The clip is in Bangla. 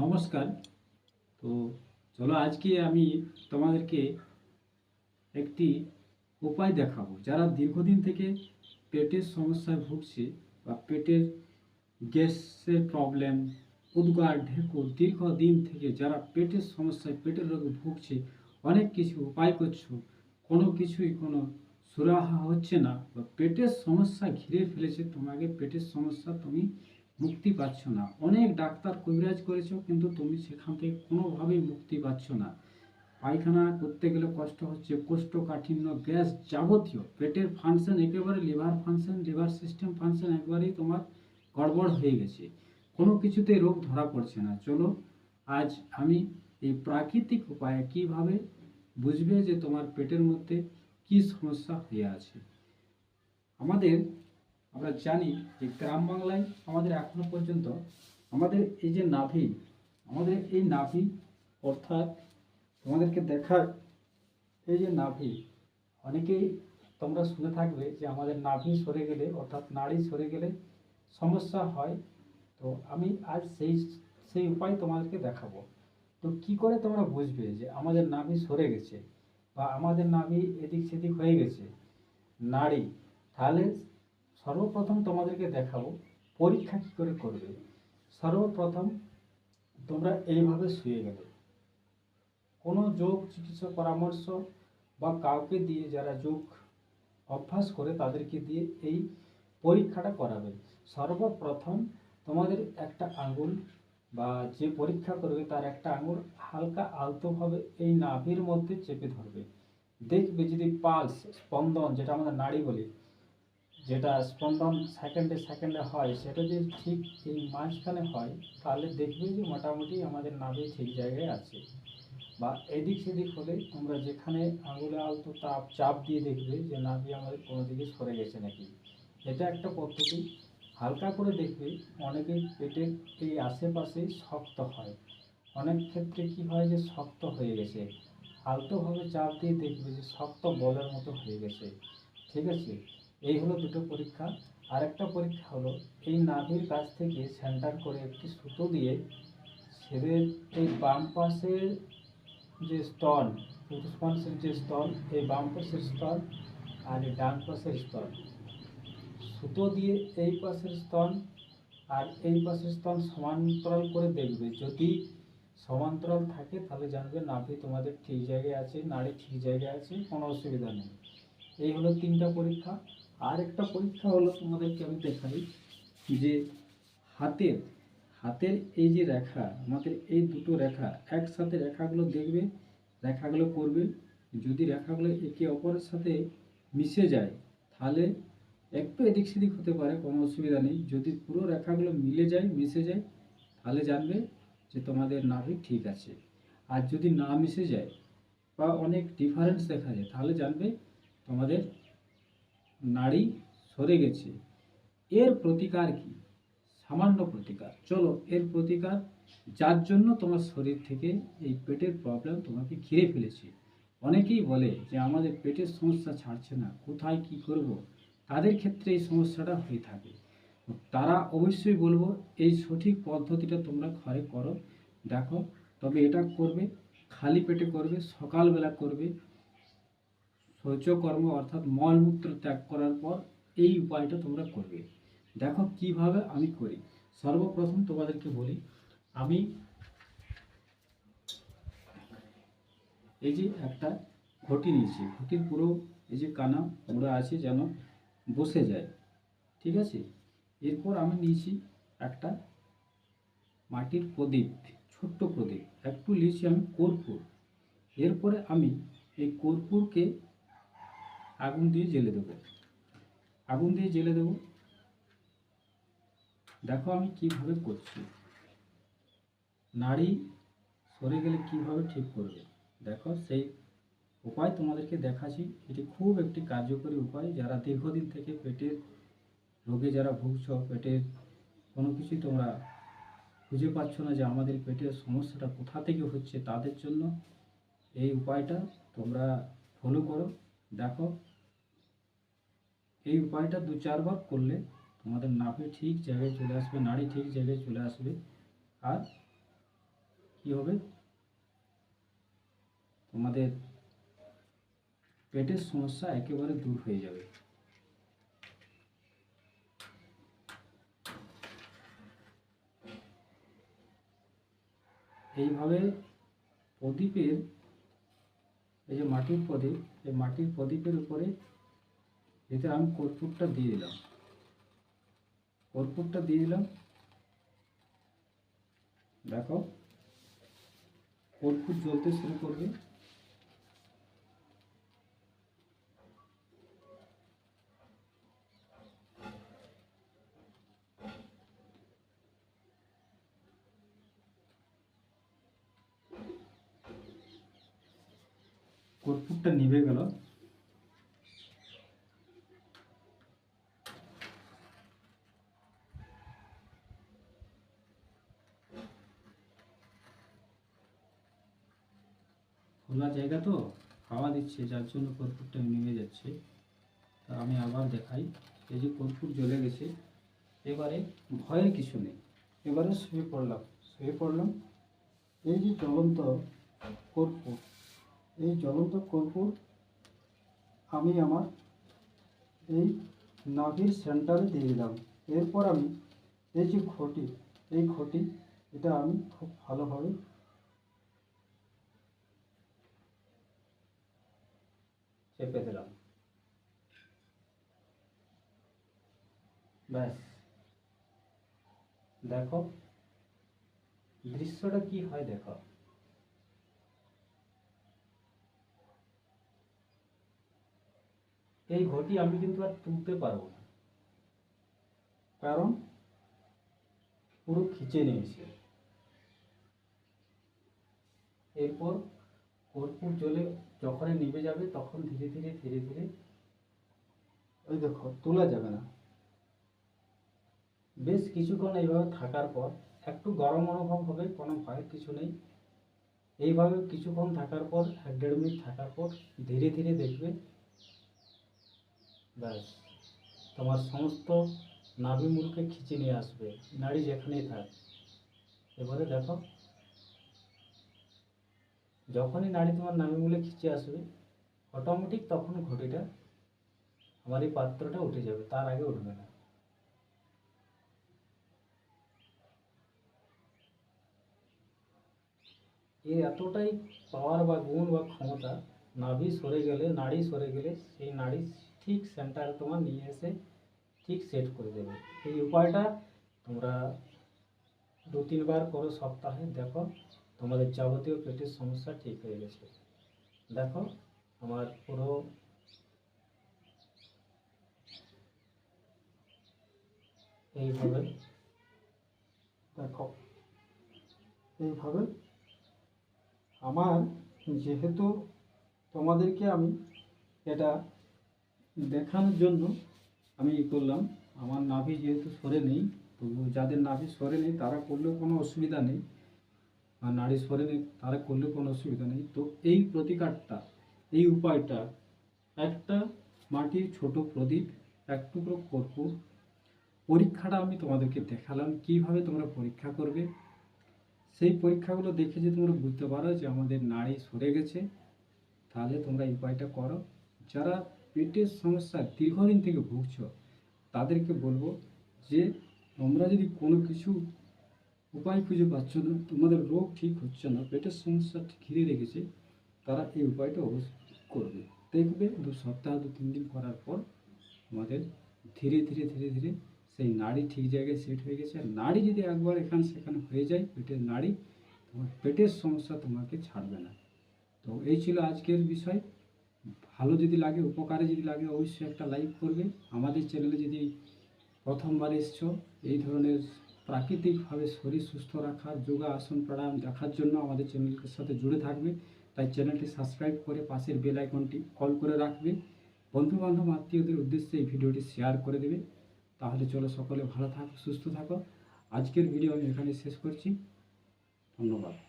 নমস্কার। তো চলো আজকে আমি তোমাদেরকে একটি উপায় দেখাবো। যারা দীর্ঘদিন থেকে পেটের সমস্যায় ভুগছে বা পেটের গ্যাসের প্রবলেম, উদ্গার, ঢেকুর দীর্ঘদিন থেকে যারা পেটের সমস্যায়, পেটের রোগে ভুগছে, অনেক কিছু উপায় করছ। কোনো কিছুই কোনো সুরাহা হচ্ছে না বা পেটের সমস্যা ঘিরে ফেলেছে, তোমাকে পেটের সমস্যা তুমি মুক্তি পাচ্ছ না। অনেক ডাক্তার কবিরাজ করেছ, কিন্তু তুমি সেখান থেকে কোনোভাবেই মুক্তি পাচ্ছ না। পায়খানা করতে গেলে কষ্ট হচ্ছে, কোষ্ঠকাঠিন্য, গ্যাস যাবতীয়। পেটের ফাংশন একেবারে liver function liver system function একবারেই তোমার গড়বড় হয়ে গেছে। কোনো কিছুতেই রোগ ধরা পড়ছে না। চলো, আজ আমি এই প্রাকৃতিক উপায়ে কীভাবে বুঝবে যে তোমার পেটের মধ্যে কি সমস্যা হয়ে আছে? আমাদের আমরা জানি যে গ্রাম বাংলায় আমাদের এখনও পর্যন্ত আমাদের এই যে নাভি, আমাদের এই নাভি অর্থাৎ তোমাদেরকে দেখার এই যে নাভি, অনেকেই তোমরা শুনে থাকবে যে আমাদের নাভি সরে গেলে অর্থাৎ নাড়ি সরে গেলে সমস্যা হয়। তো আমি আজ সেই সেই উপায় তোমাদেরকে দেখাবো। তো কি করে তোমরা বুঝবে যে আমাদের নাভি সরে গেছে বা আমাদের নাভি এদিক সেদিক হয়ে গেছে? নাড়ি, তাহলে সর্বপ্রথম তোমাদেরকে দেখাবো পরীক্ষা কী করে করবে। সর্বপ্রথম তোমরা এইভাবে শুয়ে গেলে। কোনো যোগ, চিকিৎসা পরামর্শ বা কাউকে দিয়ে যারা যোগ অভ্যাস করে তাদেরকে দিয়ে এই পরীক্ষাটা করাবে। সর্বপ্রথম তোমাদের একটা আঙুল বা যে পরীক্ষা করবে তার একটা আঙুল হালকা আলতোভাবে এই নাভির মধ্যে চেপে ধরবে। দেখবে যদি পালস, স্পন্দন যেটা আমরা নাড়ি বলি যেটা স্পন্দন সেকেন্ডে সেকেন্ডে হয়, সেটা যদি ঠিক এই মাঝখানে হয়, তাহলে দেখবে যে মোটামুটি আমাদের নাভি ঠিক জায়গায় আছে। বা এদিক সেদিক হলে তোমরা যেখানে আঙুলে আলতো তাপ, চাপ দিয়ে দেখবে যে নাভি আমাদের কোনো দিকে সরে গেছে নাকি। এটা একটা পদ্ধতি। হালকা করে দেখবে অনেকেই পেটের এই আশেপাশে শক্ত হয়। অনেক ক্ষেত্রে কি হয় যে শক্ত হয়ে গেছে। আলতোভাবে চাপ দিয়ে দেখবে যে শক্ত বলের মতো হয়ে গেছে। ঠিক আছে? এই হলো দুটো পরীক্ষা। আরেকটা পরীক্ষা হলো, এই নাভির কাছ থেকে সেন্টার করে একটি সুতো দিয়ে ছেলের এই বাম পাশের যে স্তন পুরুষমানুষের যে স্তন এই বাম পাশের স্তন আর এই ডান পাশের স্তন সুতো দিয়ে এই পাশের স্তন আর এই পাশের স্তন সমান্তরাল করে দেখবে। যদি সমান্তরাল থাকে, তাহলে জানবে নাভি তোমাদের ঠিক জায়গায় আছে, নাড়ি ঠিক জায়গায় আছে, কোনো অসুবিধা নেই। এই হলো তিনটা পরীক্ষা। আর একটা পরীক্ষা হলো তোমাদেরকে আমি দেখাই যে হাতের হাতের এই যে রেখা, আমাদের এই দুটো রেখা, একসাথে রেখাগুলো দেখবে, রেখাগুলো করবে। যদি রেখাগুলো একে অপরের সাথে মিশে যায়, তাহলে একটু এদিক সেদিক হতে পারে, কোনো অসুবিধা নেই। যদি পুরো রেখাগুলো মিলে যায়, মিশে যায়, তাহলে জানবে যে তোমাদের নাভি ঠিক আছে। আর যদি না মিশে যায় বা অনেক ডিফারেন্স দেখা যায়, তাহলে জানবে তোমাদের নাড়ি সরে গেছে। এর প্রতিকার কি? সামান্য প্রতিকার। চলো, এর প্রতিকার যার জন্য তোমার শরীর থেকে এই পেটের প্রবলেম তোমাকে ঘিরে ফেলেছে। অনেকেই বলে যে, আমাদের পেটের সমস্যা ছাড়ছে না, কোথায় কি করব? তাদের ক্ষেত্রে এই সমস্যাটা হয়ে থাকে। তারা অবশ্যই বলব, এই সঠিক পদ্ধতিটা তোমরা ঘরে করো, দেখো। তবে এটা করবে, খালি পেটে করবে, সকালবেলা করবে শৌচকর্ম অর্থাৎ মলমূত্র ত্যাগ করার পর এই উপায়টা তোমরা করবে। দেখো কীভাবে আমি করি। সর্বপ্রথম তোমাদেরকে বলি, আমি এই যে একটা ঘটি নিয়েছি। ঘটির পুরো এই যে কানা মোড়া আছে যেন বসে যায়, ঠিক আছে? এরপর আমি নিয়েছি একটা মাটির প্রদীপ, ছোট্ট প্রদীপ। একটু নিয়েছি আমি কর্পূর। এরপরে আমি এই কর্পূরকে আগুন দিয়ে জেলে দেবো। আগুন দিয়ে জেলে দেবো। দেখো আমি কীভাবে করছি। নাড়ি সরে গেলে কীভাবে ঠিক করবে? দেখো সেই উপায় তোমাদেরকে দেখাচ্ছি। এটি খুব একটি কার্যকরী উপায়। যারা দীর্ঘদিন থেকে পেটের রোগে যারা ভুগছ, পেটের কোনো কিছুই তোমরা খুঁজে পাচ্ছ না যে আমাদের পেটের সমস্যাটা কোথা থেকে হচ্ছে, তাদের জন্য এই উপায়টা তোমরা ফলো করো। দেখো, এই উপায়টা দু চারবার করলে তোমাদের নাভি ঠিক জায়গায় চলে আসবে, নাড়ি ঠিক জায়গায় চলে আসবে। আর কি হবে? তোমাদের পেটের সমস্যা একেবারে দূর হয়ে যাবে। এইভাবে প্রদীপের এই যে মাটির প্রদীপ, এই মাটির প্রদীপের উপরে এতে আমি কর্পূরটা দিয়ে দিলাম। কর্পূরটা দিয়ে দিলাম। দেখো, কর্পূর জ্বলতে শুরু করবে। কর্পূরটা নিভে গেল। খোলা জায়গা তো, হাওয়া দিচ্ছে, যার জন্য কর্পূরটা নেমে যাচ্ছে। তা আমি আবার দেখাই। এই যে কর্পূর জ্বলে গেছে, এবারে ভয়ের কিছু নেই। এবারে শুয়ে পড়লাম শুয়ে পড়লাম। এই যে জ্বলন্ত কর্পূর এই জ্বলন্ত কর্পূর আমি আমার এই নাভির সেন্টারে দিয়ে দিলাম। এরপর আমি এই যে ঘটি, এই ঘটি, এটা আমি খুব ভালোভাবে চেপে দিলাম। ব্যাস। দেখো, দৃশ্যটা কি হয় দেখো। এই ঘটি আমি কিন্তু আর তুলতে পারব না। কারণ পুরো খিচে নিয়েছে। এরপর কর্পূর জলে যখনই নিভে যাবে তখন ধীরে ধীরে ধীরে ধীরে ওই দেখো, তোলা যাবে না। বেশ কিছুক্ষণ এইভাবে থাকার পর, একটু গরম অনুভব হবে, কোনো ভয়ের কিছু নেই। এইভাবে কিছুক্ষণ থাকার পর, এক দেড় মিনিট থাকার পর ধীরে ধীরে দেখবে ব্যাস। তোমার সমস্ত নাভিমূলকে খিচে নিয়ে আসবে নাড়ি যেখানেই থাক। এবারে দেখো, যখনই নাড়ি তোমার নাভিমূলে খিচে আসবে অটোমেটিক তখন ঘটিটা, আমার এই পাত্রটা উঠে যাবে, তার আগে উঠবে না। এর এতটাই পাওয়ার বা গুণ বা ক্ষমতা, নাভি সরে গেলে নাড়ি সরে গেলে, সেই নাড়ি ঠিক সেন্টারে তোমার নিয়ে এসে ঠিক সেট করে দেবে। এই উপায়টা তোমরা দু তিনবার করো সপ্তাহে, দেখো তোমাদের যাবতীয় পেটের সমস্যা ঠিক হয়ে গেছে। দেখো আমার পুরো এইভাবে দেখো, এইভাবে আমার যেহেতু তোমাদেরকে আমি এটা দেখানোর জন্য আমি ই করলাম। আমার নাভি যেহেতু সরে নেই তবু যাদের নাভি সরে নেই, তারা করলেও কোনো অসুবিধা নেই। আর নাড়ি সরে নেই, তারা করলেও কোনো অসুবিধা নেই। তো এই প্রতিকারটা, এই উপায়টা, একটা মাটির ছোট প্রদীপ, এক টুকরো কর্পূর, পরীক্ষাটা আমি তোমাদেরকে দেখালাম, কীভাবে তোমরা পরীক্ষা করবে। সেই পরীক্ষাগুলো দেখে যে তোমরা বুঝতে পারো যে আমাদের নাড়ি সরে গেছে, তাহলে তোমরা এই উপায়টা করো। যারা পেটের সমস্যা দীর্ঘদিন থেকে ভুগছ, তাদেরকে বলব যে তোমরা যদি কোনো কিছু উপায় খুঁজে পাচ্ছ না, তোমাদের রোগ ঠিক হচ্ছে না, পেটের সমস্যা ঘিরে রেখেছে, তারা এই উপায়টা অবশ্যই করবে। দেখবে দু সপ্তাহ, দু তিন দিন করার পর আমাদের ধীরে ধীরে ধীরে ধীরে সেই নাড়ি ঠিক জায়গায় সেট হয়ে গেছে। আর নাড়ি যদি একবার এখানে সেখানে হয়ে যায় পেটের নাড়ি, তোমার পেটের সমস্যা তোমাকে ছাড়বে না। তো এই ছিল আজকের বিষয়। ভালো যদি লাগে, উপকারে যদি লাগে, অবশ্যই একটা লাইক করবে। আমাদের চ্যানেলে যদি প্রথমবার এসছো, এই ধরনের প্রাকৃতিকভাবে শরীর সুস্থ রাখার যোগা আসন প্রাণায়াম দেখার জন্য আমাদের চ্যানেলের সাথে জুড়ে থাকবে। তাই চ্যানেলটি সাবস্ক্রাইব করে পাশের বেল আইকনটি কল করে রাখবে। বন্ধু বান্ধব আত্মীয়দের উদ্দেশ্যে এই ভিডিওটি শেয়ার করে দেবে। তাহলে চলো সকলে ভালো থাকো, সুস্থ থাকো। আজকের ভিডিও আমি এখানে শেষ করছি। ধন্যবাদ।